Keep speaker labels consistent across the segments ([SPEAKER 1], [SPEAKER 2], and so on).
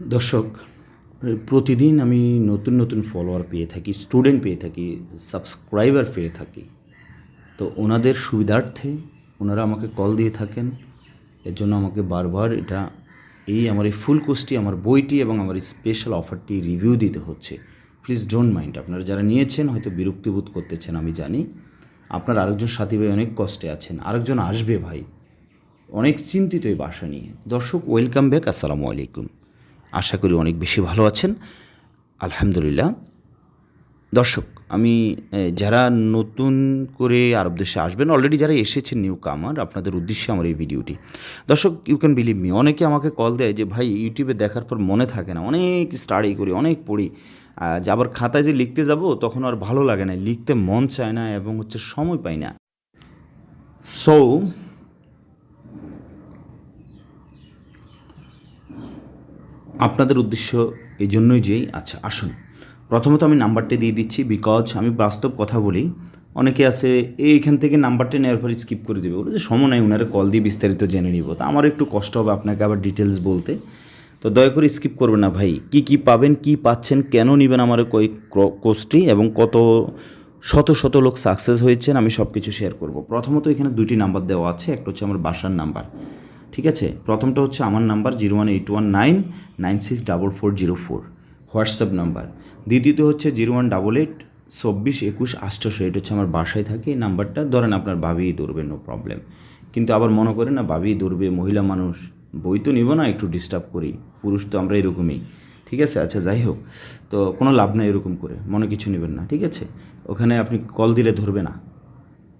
[SPEAKER 1] দর্শক প্রতিদিন আমি নতুন নতুন ফলোয়ার পেয়ে থাকি স্টুডেন্ট পেয়ে থাকি সাবস্ক্রাইবার পেয়ে থাকি। তো ওনাদের সুবিধার্থে ওনারা আমাকে কল দিয়ে থাকেন। এর জন্য আমাকে বারবার এটা, এই আমার এই ফুল কোর্সটি আমার বইটি এবং আমার স্পেশাল অফারটি রিভিউ দিতে হচ্ছে। প্লিজ ডোন্ট মাইন্ড আপনারা যারা নিয়েছেন হয়তো বিরক্তিবোধ করতেছেন, আমি জানি। আপনার আরেকজন সাথী ভাই অনেক কষ্টে আছেন, আরেকজন আসবে ভাই। অনেক চিন্তিত এই বাসা নিয়ে। দর্শক ওয়েলকাম ব্যাক আসসালামু আলাইকুম। আশা করি অনেক বেশি ভালো আছেন। আলহামদুলিল্লাহ। দর্শক, আমি যারা নতুন করে আরব দেশে আসবেন অলরেডি যারা এসেছেন নিউ কামার আপনাদের উদ্দেশ্যে আমার এই ভিডিওটি। দর্শক ইউ ক্যান বিলিভ মি অনেকে আমাকে কল দেয় যে, ভাই ইউটিউবে দেখার পর মনে থাকে না, অনেক স্টাডি করি, অনেক পড়ি যে আবার খাতায় যে লিখতে যাব, তখন আর ভালো লাগে না, লিখতে মন চায় না এবং হচ্ছে সময় পাই না। সো আপনাদের উদ্দেশ্য এই জন্যই যেই আচ্ছা আসুন। প্রথমত আমি নাম্বারটা দিয়ে দিচ্ছি বিকজ আমি বাস্তব কথা বলি। অনেকে আছে এইখান থেকে নাম্বারটা নেওয়ার পরে স্কিপ করে দেবে। বলে যে, সময় নাই ওনারা কল দিয়ে বিস্তারিত জেনে নিব। তা আমার একটু কষ্ট হবে আপনাকে আবার ডিটেলস বলতে। তো দয়া করে স্কিপ করবেন না ভাই। কি কি পাবেন, কি পাচ্ছেন, কেন নেবেন আমার কই কোর্সটি এবং কত শত শত লোক সাকসেস হয়েছেন, আমি সব কিছু শেয়ার করব। প্রথমত এখানে দুটি নাম্বার দেওয়া আছে, একটা হচ্ছে আমার বাসার নাম্বার। ঠিক আছে? প্রথমটা হচ্ছে আমার number zero one eight one nine nine six double four zero four. WhatsApp number. দ্বিতীয়ত হচ্ছে জিরো ওয়ান ডাবল এইট চব্বিশ একুশ আষ্টশো এটা হচ্ছে আমার বাসায় থাকে। এই নাম্বারটা ধরেন আপনার ভাবিই ধরবে নো প্রবলেম কিন্তু আবার মনে করেন না ভাবি ধরবে, মহিলা মানুষ, বই তো নিব না, একটু ডিস্টার্ব করি। পুরুষ তো আমরা এরকমই। ঠিক আছে? আচ্ছা যাই হোক। তো কোনো লাভ নাই এরকম করে। মনে কিছু নেবেন না, ঠিক আছে? ওখানে আপনি কল দিলে ধরবে না।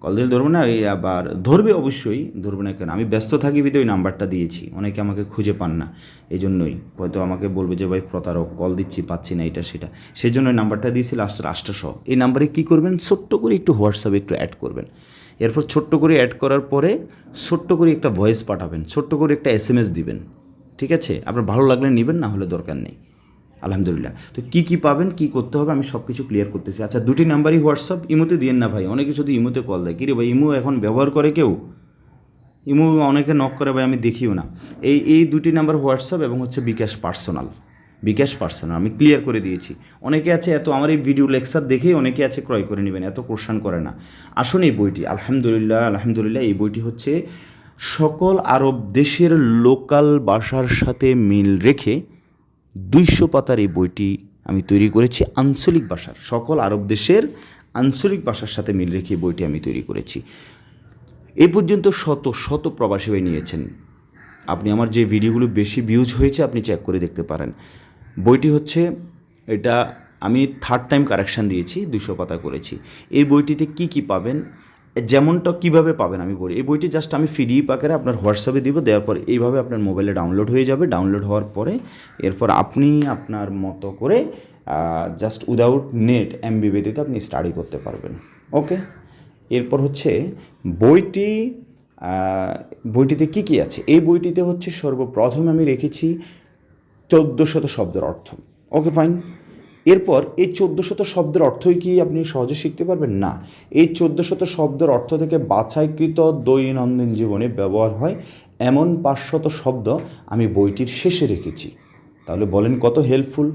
[SPEAKER 1] কল দিলে ধরবে না, এই আবার ধরবে অবশ্যই। ধরবে না কেন? আমি ব্যস্ত থাকি বিধে, ওই নাম্বারটা দিয়েছি। অনেকে আমাকে খুঁজে পান না, এই জন্যই। হয়তো আমাকে বলবে যে, ভাই, প্রতারক, কল দিচ্ছি, পাচ্ছি না এটা, সেটা। সেই জন্য ওই নাম্বারটা দিয়েছি লাস্টের আষ্টশো এই নাম্বারে কী করবেন? ছোট্ট করে একটু হোয়াটসঅ্যাপে একটু অ্যাড করবেন। এরপর ছোট্ট করে অ্যাড করার পরে ছোট্ট করে একটা ভয়েস পাঠাবেন, ছোট্ট করে একটা এস দিবেন, ঠিক আছে? আপনার ভালো লাগলে নেবেন, না হলে দরকার নেই। আলহামদুলিল্লাহ। তো কী কী পাবেন, কী করতে হবে, আমি সব কিছু ক্লিয়ার করতেছি। আচ্ছা দুটি নাম্বারই হোয়াটসঅ্যাপ, ইমোতে দিয়েন না ভাই। অনেকে শুধু ইমোতে কল দেয়। কিরে ভাই, ইমো এখন ব্যবহার করে কেউ? ইমো অনেকে নক করে, ভাই, আমি দেখিও না। এই এই দুটি নাম্বার হোয়াটসঅ্যাপ এবং হচ্ছে বিকাশ পার্সোনাল। বিকাশ পার্সোনাল, আমি ক্লিয়ার করে দিয়েছি। অনেকে আছে, এত আমার এই ভিডিও লেকচার দেখেই অনেকে আছে ক্রয় করে নেবেন, এত কোশ্চান করে না। আসুন এই বইটি, আলহামদুলিল্লাহ আলহামদুলিল্লাহ, এই বইটি হচ্ছে, সকল আরব দেশের লোকাল ভাষার সাথে মিল রেখে দুইশো পাতার এই বইটি আমি তৈরি করেছি আঞ্চলিক ভাষার, সকল আরব দেশের আঞ্চলিক ভাষার সাথে মিল রেখে বইটি আমি তৈরি করেছি। এ পর্যন্ত শত শত প্রবাসী ভাই নিয়েছেন। আপনি আমার যে ভিডিওগুলো বেশি ভিউজ হয়েছে, আপনি চেক করে দেখতে পারেন। বইটি হচ্ছে, এটা আমি থার্ড টাইম কারেকশান দিয়েছি দুশো পাতা করেছি। এই বইটিতে কি কি পাবেন? যেমনটা কীভাবে পাবেন আমি বলি। এই বইটি জাস্ট আমি পিডিএফ আকারে আপনার হোয়াটসঅ্যাপে দিব, দেওয়ার পর এইভাবে আপনার মোবাইলে ডাউনলোড হয়ে যাবে। ডাউনলোড হওয়ার পরে এরপর আপনি আপনার মতো করে জাস্ট উইদাউট নেট এমবি ব্যতীত আপনি স্টাডি করতে পারবেন। ওকে এরপর হচ্ছে বইটি বইটিতে কি কি আছে? এই বইটিতে হচ্ছে সর্বপ্রথম আমি রেখেছি চোদ্দ শত শব্দের অর্থ। ওকে ফাইন এরপর এই চোদ্দ শত শব্দের অর্থই কি আপনি সহজে শিখতে পারবেন? না। এই চোদ্দ শত শব্দের অর্থ থেকে বাছাইকৃত দৈনন্দিন জীবনে ব্যবহার হয় এমন পাঁচশত শব্দ আমি বইটির শেষে রেখেছি। তাহলে বলেন কত হেল্পফুল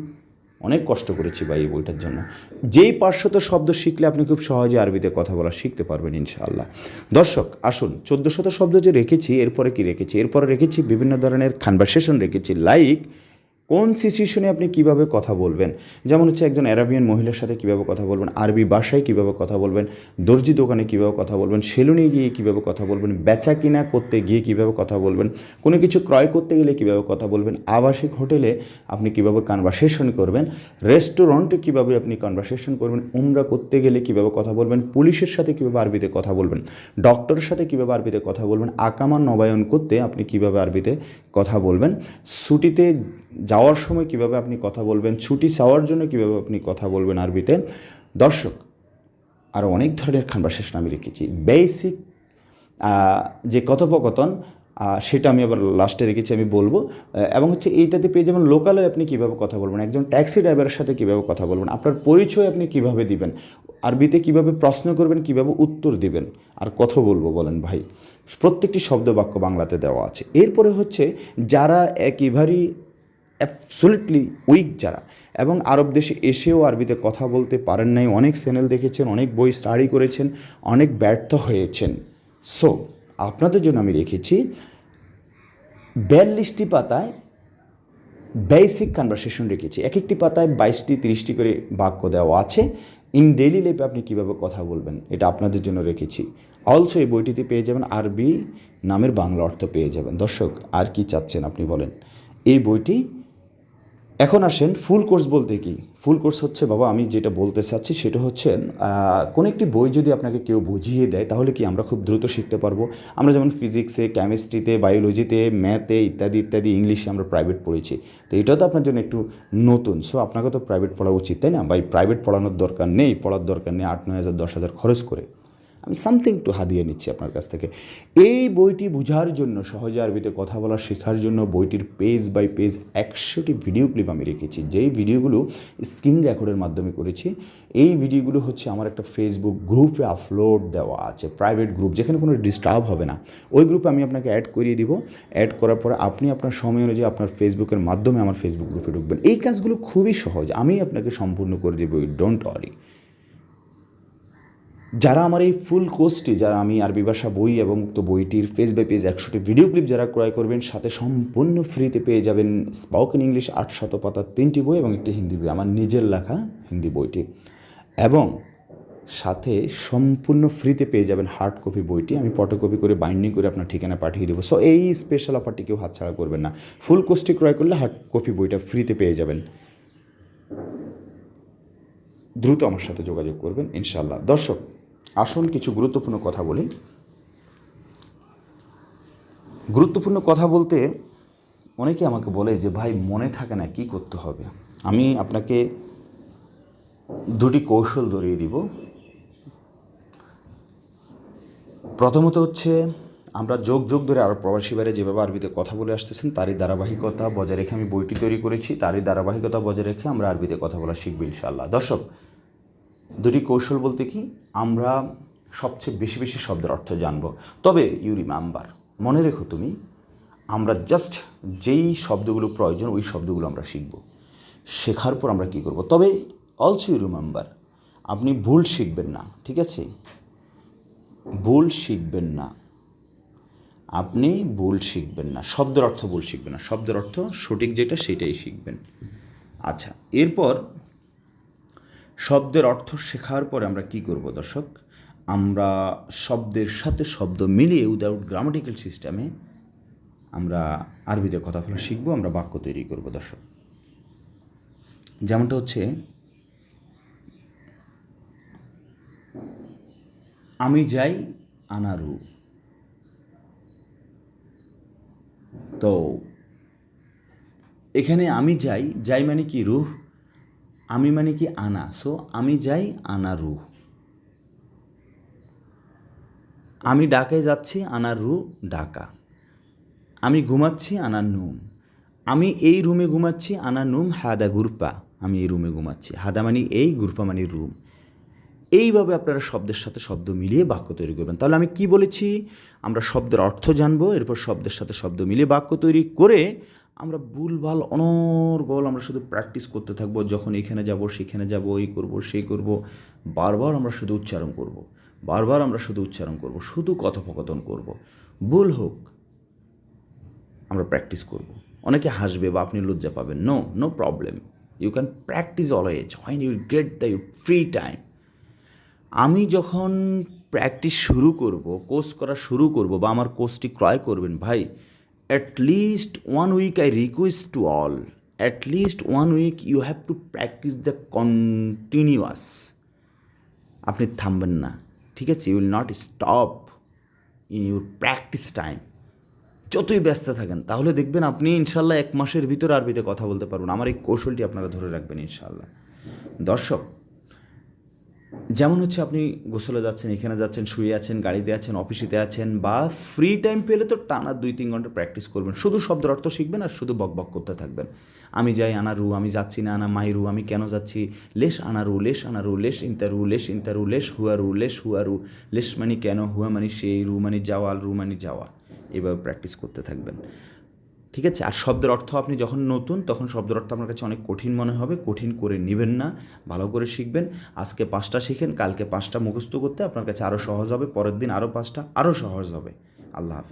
[SPEAKER 1] অনেক কষ্ট করেছি ভাই এই বইটার জন্য। যেই পাঁচশত শব্দ শিখলে আপনি খুব সহজে আরবিতে কথা বলা শিখতে পারবেন ইনশাআল্লাহ। দর্শক, আসুন চোদ্দ শত শব্দ যে রেখেছি, এরপরে কি রেখেছি? এরপরে রেখেছি বিভিন্ন ধরনের কনভারসেশন রেখেছি লাইক কোন সিচুয়েশনে আপনি কীভাবে কথা বলবেন যেমন হচ্ছে একজন অ্যারাবিয়ান মহিলার সাথে কীভাবে কথা বলবেন আরবি ভাষায় কীভাবে কথা বলবেন দর্জি দোকানে কীভাবে কথা বলবেন সেলুনে গিয়ে কীভাবে কথা বলবেন বেচা কিনা করতে গিয়ে কীভাবে কথা বলবেন কোনো কিছু ক্রয় করতে গেলে কীভাবে কথা বলবেন আবাসিক হোটেলে আপনি কীভাবে কনভারসেশন করবেন রেস্টুরেন্টে কীভাবে আপনি কনভারসেশন করবেন উমরা করতে গেলে কীভাবে কথা বলবেন পুলিশের সাথে কীভাবে আরবিতে কথা বলবেন ডক্টরের সাথে কীভাবে আরবিতে কথা বলবেন আকামা নবায়ন করতে আপনি কীভাবে আরবিতে কথা বলবেন ছুটিতে যাওয়ার সময় কীভাবে আপনি কথা বলবেন, ছুটি চাওয়ার জন্য কীভাবে আপনি কথা বলবেন আরবিতে? দর্শক আরও অনেক ধরনের কনভারসেশন আমি রেখেছি। বেসিক যে কথোপকথন সেটা আমি আবার লাস্টে রেখেছি, আমি বলব। এবং হচ্ছে এইটাতে পেয়ে যেমন লোকালে আপনি কীভাবে কথা বলবেন, একজন ট্যাক্সি ড্রাইভারের সাথে কীভাবে কথা বলবেন, আপনার পরিচয় আপনি কীভাবে দিবেন, আরবিতে কীভাবে প্রশ্ন করবেন, কীভাবে উত্তর দিবেন, আর কথা বলব বলেন ভাই। প্রত্যেকটি শব্দ বাক্য বাংলাতে দেওয়া আছে। এরপরে হচ্ছে যারা একেবারেই অ্যাবসোলিটলি উইক যারা। এবং আরব দেশে এসেও আরবিতে কথা বলতে পারেন নাই। অনেক চ্যানেল দেখেছেন, অনেক বই স্টাডি করেছেন, অনেক ব্যর্থ হয়েছেন। সো আপনাদের জন্য আমি রেখেছি, বিয়াল্লিশটি পাতায় বেসিক কনভারসেশন রেখেছি। এক একটি পাতায় বাইশটি, তিরিশটি করে বাক্য দেওয়া আছে। ইন ডেইলি লাইফে আপনি কীভাবে কথা বলবেন, এটা আপনাদের জন্য রেখেছি। অলসো এই বইটিতে পেয়ে যাবেন আরবি নামের বাংলা অর্থ পেয়ে যাবেন। দর্শক, আর কি চাচ্ছেন আপনি বলেন? এই বইটি এখন আসেন ফুল কোর্স বলতে কি? ফুল কোর্স হচ্ছে, বাবা, আমি যেটা বলতে চাচ্ছি সেটা হচ্ছে কোনো একটি বই যদি আপনাকে কেউ বুঝিয়ে দেয়, তাহলে কি আমরা খুব দ্রুত শিখতে পারব? আমরা যেমন ফিজিক্সে কেমিস্ট্রিতে বায়োলজিতে ম্যাথে ইত্যাদি ইত্যাদি ইংলিশে আমরা প্রাইভেট পড়েছি। তো এটাও তো আপনার জন্য একটু নতুন। সো আপনাকে তো প্রাইভেট পড়া উচিত, তাই না? বা প্রাইভেট পড়ানোর দরকার নেই, পড়ার দরকার নেই, আট, নয় হাজার, দশ হাজার খরচ করে। আমি সামথিং একটু হাদিয়ে নিচ্ছি আপনার কাছ থেকে। এই বইটি বোঝার জন্য, সহজে আরবিতে কথা বলা শেখার জন্য বইটির পেজ বাই পেজ একশোটি ভিডিও ক্লিপ আমি রেখেছি। যেই ভিডিওগুলো স্ক্রিন রেকর্ডের মাধ্যমে করেছি, এই ভিডিওগুলো হচ্ছে আমার একটা ফেসবুক গ্রুপে আপলোড দেওয়া আছে প্রাইভেট গ্রুপ যেখানে কোনো ডিস্টার্ব হবে না। ওই গ্রুপে আমি আপনাকে অ্যাড করিয়ে দিব। অ্যাড করার পরে আপনি আপনার সময় অনুযায়ী আপনার ফেসবুকের মাধ্যমে আমার ফেসবুক গ্রুপে ঢুকবেন। এই কাজগুলো খুবই সহজ, আমি আপনাকে সম্পূর্ণ করে দেবো ডোন্ট ওয়ারি যারা আমার এই ফুল কোর্সটি যারা আমি আরবি ভাষা বই এবং উক্ত বইটির পেজ বাই পেজ একশোটি ভিডিও ক্লিপ যারা ক্রয় করবেন, সাথে সম্পূর্ণ ফ্রিতে পেয়ে যাবেন স্পোকেন ইংলিশ আটশত পাতার তিনটি বই এবং একটি হিন্দি বই, আমার নিজের লেখা হিন্দি বইটি। এবং সাথে সম্পূর্ণ ফ্রিতে পেয়ে যাবেন হার্ড কপি বইটি, আমি ফটোকপি করে বাইন্ডিং করে আপনার ঠিকানা পাঠিয়ে দেবো। সো এই স্পেশাল অফারটি কেউ হাতছাড়া করবেন না। ফুল কোর্সটি ক্রয় করলে হার্ড কপি বইটা ফ্রিতে পেয়ে যাবেন। দ্রুত আমার সাথে যোগাযোগ করবেন ইনশাল্লাহ দর্শক আসুন কিছু গুরুত্বপূর্ণ কথা বলি। গুরুত্বপূর্ণ কথা বলতে অনেকে আমাকে বলে যে, ভাই, মনে থাকে না কি করতে হবে। আমি আপনাকে দুটি কৌশল ধরিয়ে দিব। প্রথমত হচ্ছে, আমরা যোগ যোগ ধরে আর প্রবাসী বাইরে যেভাবে আরবিতে কথা বলে আসতেছেন, তারই ধারাবাহিকতা বজায় রেখে আমি বইটি তৈরি করেছি, তারই ধারাবাহিকতা বজায় রেখে আমরা আরবিতে কথা বলা শিখব ইনশাআল্লাহ। দর্শক দুটি কৌশল বলতে কি? আমরা সবচেয়ে বেশি বেশি শব্দের অর্থ জানব। তবে ইউ রিমাম্বার মনে রেখো তুমি, আমরা জাস্ট যেই শব্দগুলো প্রয়োজন, ওই শব্দগুলো আমরা শিখব। শেখার পর আমরা কী করব? তবে অলসো ইউ রিমাম্বার আপনি ভুল শিখবেন না, ঠিক আছে? ভুল শিখবেন না। আপনি ভুল শিখবেন না। শব্দের অর্থ ভুল শিখবেন না। শব্দের অর্থ সঠিক যেটা, সেটাই শিখবেন। আচ্ছা এরপর শব্দের অর্থ শেখার পরে আমরা কি করব দর্শক? আমরা শব্দের সাথে শব্দ মিলিয়ে উইদাউট গ্রামাটিক্যাল সিস্টেমে আমরা আরবিতে কথা বলা শিখব, আমরা বাক্য তৈরি করব দর্শক। যেমনটা হচ্ছে, আমি যাই আনারু। তো, এখানে আমি যাই যাই মানে কি রুহ? আমি মানে কি আনা? সো আমি যাই, আনা রুহ আমি ডাকায় যাচ্ছি আনার রু ডাকা। আমি ঘুমাচ্ছি আনার নুম আমি এই রুমে ঘুমাচ্ছি আনার নুম হাদা গুরপা আমি এই রুমে ঘুমাচ্ছি। হাদা মানে এই গুরপা মানে রুম। এইভাবে আপনারা শব্দের সাথে শব্দ মিলিয়ে বাক্য তৈরি করবেন। তাহলে আমি কি বলেছি? আমরা শব্দের অর্থ জানব, এরপর শব্দের সাথে শব্দ মিলিয়ে বাক্য তৈরি করে আমরা ভুলভাল অনর্গল আমরা শুধু প্র্যাকটিস করতে থাকব, যখন এখানে যাব, সেখানে যাব, এই করব সেই করব। বারবার আমরা শুধু উচ্চারণ করব। বারবার আমরা শুধু উচ্চারণ করব, শুধু কথোপকথন করব। ভুল হোক, আমরা প্র্যাকটিস করব। অনেকে হাসবে বা আপনি লজ্জা পাবেন। No no problem you can practise always when you get the you free time আমি যখন প্র্যাকটিস শুরু করব কোর্স করা শুরু করব বা আমার কোর্সটি ক্রয় করবেন, ভাই at least one week I request to all at least one week you have to practise the continuous আপনি থামবেন না। ঠিক আছে? You will not stop in your practice time যতই ব্যস্ত থাকেন, তাহলে দেখবেন আপনি ইনশাল্লাহ এক মাসের ভিতর আরবিতে কথা বলতে পারবেন আমার এই কৌশলটি আপনারা ধরে রাখবেন ইনশাল্লাহ। দর্শক যেমন হচ্ছে আপনি গোসলে যাচ্ছেন, এখানে যাচ্ছেন, শুয়ে আছেন, গাড়িতে আছেন, অফিসেতে আছেন বা ফ্রি টাইম পেলে তো টানা দুই, তিন ঘণ্টা প্র্যাকটিস করবেন। শুধু শব্দের অর্থ শিখবেন আর শুধু বক বক করতে থাকবেন। আমি যাই আনারু আমি যাচ্ছি না, আনা মাইরু আমি কেন যাচ্ছি? লেশ আনারু লেশ আনারু লেশ ইন্তারু লেশ ইন্তারু লেশ হুয়ারু লেশ হুয়ারু লেশ মানে কেন, হুয়া মানে সেই, রু মানে যাওয়া রু মানে যাওয়া। এভাবে প্র্যাকটিস করতে থাকবেন। ঠিক আছে? আর শব্দের অর্থ আপনি যখন নতুন, তখন শব্দের অর্থ আপনার কাছে অনেক কঠিন মনে হবে। কঠিন করে নেবেন না, ভালো করে শিখবেন। আজকে পাঁচটা শিখেন, কালকে পাঁচটা মুখস্থ করতে আপনার কাছে আরও সহজ হবে, পরের দিন আরও পাঁচটা আরও সহজ হবে। আল্লাহ হাফিজ।